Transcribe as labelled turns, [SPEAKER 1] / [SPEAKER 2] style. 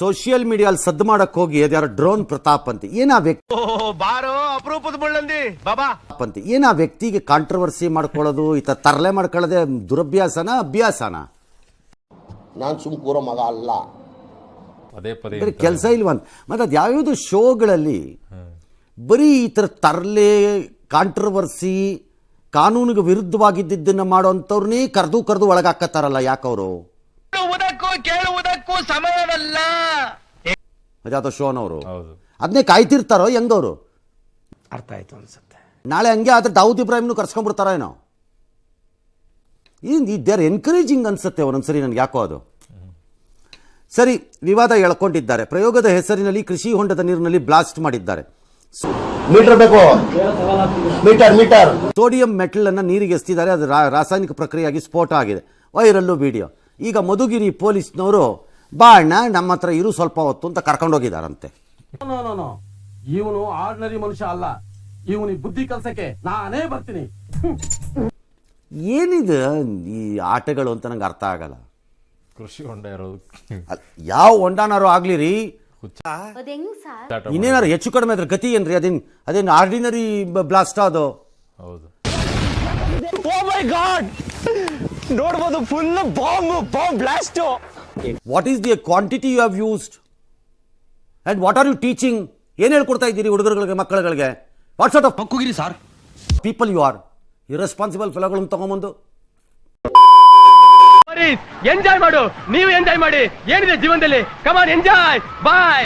[SPEAKER 1] Social ಮೀಡಿಯಾಲ್ ಸದ್ದು ಮಾಡಕ್ ಹೋಗಿ ಅದ್ಯಾರ ಡ್ರೋನ್ ಪ್ರತಾಪ್ ಅಂತ. ಏನಾ ವ್ಯಕ್ತಿ?
[SPEAKER 2] ಬಾರೋ ಅಪರೂಪದ ಬಳ್ಳಂದಿ ಬಾಬಾ.
[SPEAKER 1] ಅಂತ. ಏನಾ ವ್ಯಕ್ತಿಗೆ ಕಾಂಟ್ರವರ್ಸಿ ಮಾಡ್ಕೊಳ್ಳೋದು ಈ ತರ ತರಲೆ ಮಾಡ್ಕೊಳ್ಳೋದೇ ದುರಭ್ಯಾಸನ ಅಭ್ಯಾಸನ?
[SPEAKER 3] ನಾನು ಸುಮ್ ಕೂರೋ ಮಗ ಅಲ್ಲ.
[SPEAKER 4] ಪದೇ ಪದೇ
[SPEAKER 1] ಬೇರೆ ಕೆಲಸ ಇಲ್ವಂತ ಮತ್ತೆ ಅದು ಯಾವ್ಯಾವುದು ಶೋಗಳಲ್ಲಿ ಬರೀ ಈ ಥರ ತರಲೆ ಕಾಂಟ್ರವರ್ಸಿ ಕಾನೂನಿಗೆ ವಿರುದ್ಧವಾಗಿದ್ದನ್ನ ಮಾಡೋಂಥವ್ರನ್ನೇ ಕರೆದು ಕರೆದು ಒಳಗಾಕತ್ತಾರಲ್ಲ ಯಾಕವರು?
[SPEAKER 2] ಸಮಯವಲ್ಲ.
[SPEAKER 1] ಅಜಾತ ಶೋನವರು
[SPEAKER 4] ಹೌದು.
[SPEAKER 1] ಅದನ್ನೇ ಕಾಯ್ತಿರ್ತಾರೋ ಹೆಂಗವರು?
[SPEAKER 5] ಅರ್ಥ ಆಯ್ತು ಅನ್ಸುತ್ತೆ.
[SPEAKER 1] ನಾಳೆ ಹಂಗೆ ಆದ್ರೆ ದಾವೂದ್ ಇಬ್ರಾಹಿಮ್ನು ಕರ್ಸ್ಕೊಂಡ್ಬಿಡ್ತಾರ ಏನೋ? ಈ ದೇರ್ ಎನ್ಕರೇಜಿಂಗ್ ಅನ್ಸುತ್ತೆ ಒಂದೊಂದ್ಸರಿ ನನಗೆ ಯಾಕೋ ಅದು? ಸರಿ ವಿವಾದ ಎಳ್ಕೊಂಡಿದ್ದಾರೆ. ಪ್ರಯೋಗದ ಹೆಸರಿನಲ್ಲಿ ಕೃಷಿ ಹೊಂಡದ ನೀರಿನಲ್ಲಿ ಬ್ಲಾಸ್ಟ್ ಮಾಡಿದ್ದಾರೆ.
[SPEAKER 3] ಮೀಟರ್ ಬೇಕು. Metre metre.
[SPEAKER 1] ಸೋಡಿಯಂ ಮೆಟಲ್ ಅನ್ನ ನೀರಿಗೆ ಎಸ್ತಿದ್ದಾರೆ. ಅದು ರಾ- ರಾಸಾಯನಿಕ ಪ್ರಕ್ರಿಯೆಯಾಗಿ ಸ್ಫೋಟ ಆಗಿದೆ. Viral video. ಈಗ ಮಧುಗಿರಿ ಪೊಲೀಸ್ನವರು ಬಾ ಅಣ್ಣ ನಮ್ಮ ಹತ್ರ ಇರು ಸ್ವಲ್ಪ ಹೊತ್ತು ಅಂತ ಕರ್ಕೊಂಡು
[SPEAKER 5] ನೋ ಇವನು ಆರ್ಡಿನರಿ ಮನುಷ್ಯ ಅಲ್ಲ. ಇವನಿಗೆ ಬುದ್ಧಿ ಕಲ್ಸಕ್ಕೆ ನಾನೇ ಬರ್ತೀನಿ.
[SPEAKER 1] ಏನಿದೆ? ಈ ಆಟಗಳು ಅಂತ ನಂಗೆ ಅರ್ಥ ಆಗಲ್ಲ.
[SPEAKER 4] ಕೃಷಿ ಹೊಂಡ ಇರೋದು.
[SPEAKER 1] ಯಾವ ಹೊಂಡನಾರು ಆಗ್ಲಿ ರೀ
[SPEAKER 6] ಅದ್ ಹೆಂಗ್ ಸರ್?
[SPEAKER 4] ಸ್ಟಾರ್ಟ್
[SPEAKER 1] ಇನ್ನೇನಾರು ಹೆಚ್ಚು ಕಡಿಮೆ ಅದ್ರ ಗತಿ ಏನ್ರಿ? ಅದೇನ್ ಅದೇನು ಆರ್ಡಿನರಿ ಬ್ಲಾಸ್ಟ್ ಅದು?
[SPEAKER 4] ಹೌದು.
[SPEAKER 2] ಓ ಮೈ ಗಾಡ್ ನೋಡ್ಬೋದು full bomb bomb blast
[SPEAKER 1] what is the quantity you have used and what are you teaching ಏನು ಹೇಳ್ಕೊಡ್ತಾ ಇದ್ದೀರಿ ಹುಡುಗರುಗಳಿಗೆ ಮಕ್ಕಳುಗಳಿಗೆ? What sort of
[SPEAKER 7] sir
[SPEAKER 1] people you are irresponsible ಫೆಲೋಗಳನ್ನು ತಗೊಂಬಂದು.
[SPEAKER 2] ಎಂಜಾಯ್ ಮಾಡು ನೀವು ಎಂಜಾಯ್ ಮಾಡಿ. ಏನಿದೆ ಜೀವನದಲ್ಲಿ? ಕಮಾನ್ ಎಂಜಾಯ್ ಬಾಯ್